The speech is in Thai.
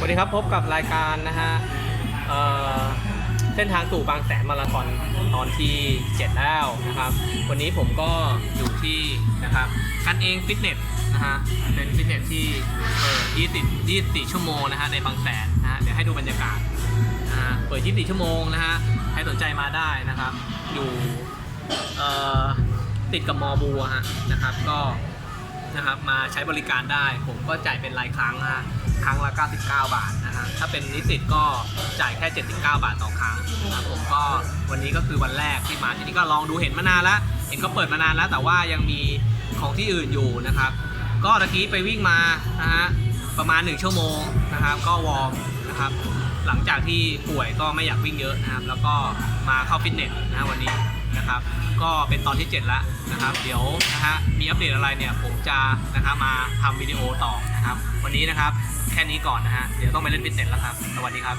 สวัสดีครับพบกับรายการนะฮะเเส้นทางสู่บางแสนมาราธอนตอนที่ 7 แล้วนะครับ วันนี้ผมก็อยู่ที่นะครับกันเองฟิตเนสนะฮะเป็นฟิตเนสที่เปิด20 24 ชั่วโมงนะฮะในบางแสนนะฮะเดี๋ยวให้ดูบรรยากาศนะฮะเปิด 24 ชั่วโมงนะฮะใครสนใจมาได้นะครับ อยู่ติดกับมอบูอะฮะนะครับก็ นะครับมาใช้บริการได้ ผมก็จ่ายเป็นรายครั้งนะครั้งละ 99 บาทนะฮะถ้าเป็นนิสิตก็จ่ายแค่ 79 บาทต่อครั้งนะครับผมก็วันนี้ก็คือวันแรกที่มาที่นี่ก็ลองดูเห็นมานานแล้ว เห็นก็เปิดมานานแล้ว แต่ว่ายังมีของที่อื่นอยู่นะครับ ก็ตะกี้ไปวิ่งมานะฮะประมาณ 1 ชั่วโมงนะครับ ก็วอร์มนะครับหลังจากที่ป่วยก็ไม่อยากวิ่งเยอะนะครับ แล้วก็มาเข้าฟิตเนสนะวันนี้ นะครับ ก็เป็นตอนที่ 7 แล้วนะครับ เดี๋ยวนะฮะมีอัปเดตอะไรเนี่ยผมจะนะครับมาทำวิดีโอต่อนะครับ วันนี้นะครับแค่นี้ก่อนนะฮะเดี๋ยวต้องไปเล่นฟิตเนสแล้วครับ สวัสดีครับ